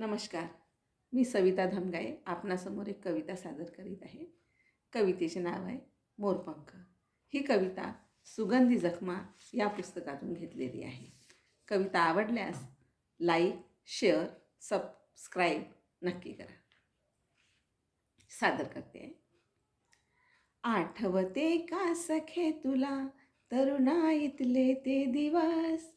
नमस्कार. मी सविता धमगाये आपणासमोर एक कविता सादर करीत आहे. कवितेचे नाव आहे मोरपंख. ही कविता सुगंधी जखमा या पुस्तकातून घेतलेली आहे. कविता आवडल्यास लाईक शेअर सबस्क्राईब नक्की करा. सादर करते. आठवते का सखे तुला तरुणाईतले ते दिवस?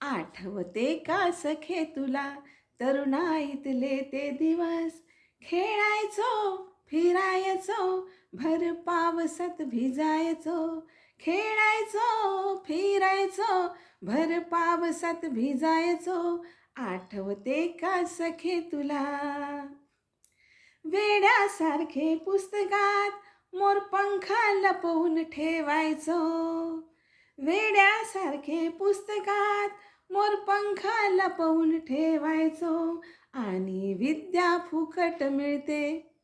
आठवते का सखे तुला तरुणाईतले ते दिवस. खेळायचो फिरायचो भर पावसात भिजायचो. खेळायचो फिरायचो भर पावसात भिजायचो. आठवते का सखे तुला? वेड्यासारखे पुस्तकात मोरपंखा लपवून ठेवायचो. वेड्यासारखे पुस्तकात पंखाला लपवून ठेवायचो. आणि विद्या फुकट मिळते.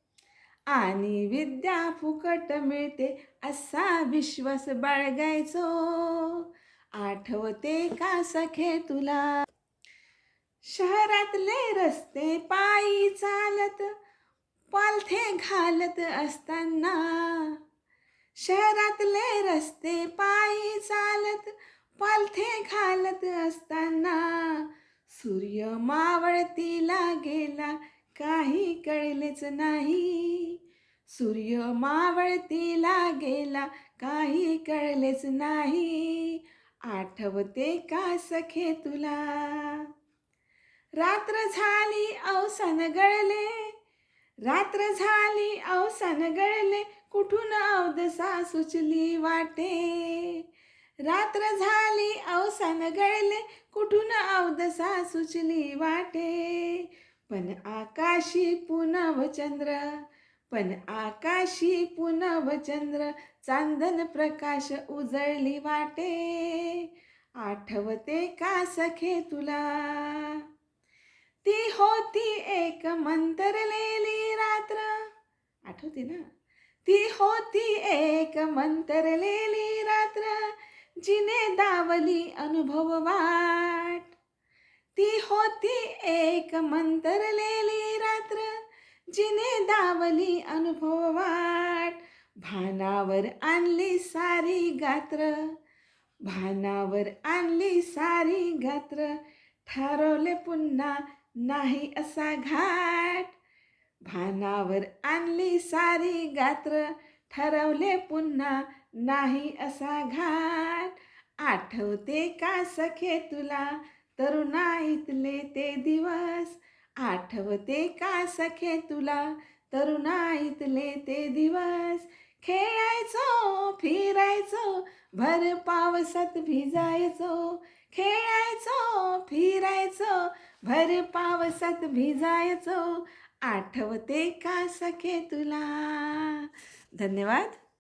आणि विद्या फुकट मिळते असा विश्वास बाळगायचो. आठवते का सखे तुला? शहरातले रस्ते पायी चालत पालथे घालत असताना. शहरातले रस्ते पायी चालत पालथे घालत असताना सूर्य मावळतीला गेला काही कळलेच नाही. सूर्य मावळतीला गेला काही कळलेच नाही. आठवते का सखे तुला? रात्र झाली अवसान गळले. रात्र झाली अवसान गळले. कुठून अवदसा सुचली वाटे? रात्र झाली अवसान गळले कुठून अवदसा सुचली वाटे? पण आकाशी पुनव चंद्र पण आकाशी पुनव चंद्र चांदन प्रकाश उजळली वाटे. आठवते का सखे तुला? ती होती एक मंतरलेली रात्र. आठवते ना? ती होती एक मंतरलेली रात्र. जिने दावली अनुभव वाट. ती होती एक मंतरलेली रात्र. जिने दावली अनुभव वाट. भानावर आणली सारी गात्र. भानावर आणली सारी गात्र. ठरवले पुन्हा नाही असा घाट. भानावर आणली सारी गात्र. ठरवले पुन्हा नाही असा घाट. आठवते का सखे तुला? तरुणाईतले ते दिवस. आठवते का सखे तुला? तरुणाईतले ते दिवस. खेळायचो फिरायचो भर पावसात भिजायचो. खेळायचो फिरायचो भर पावसात भिजायचो. आठवते का सखे तुला? धन्यवाद.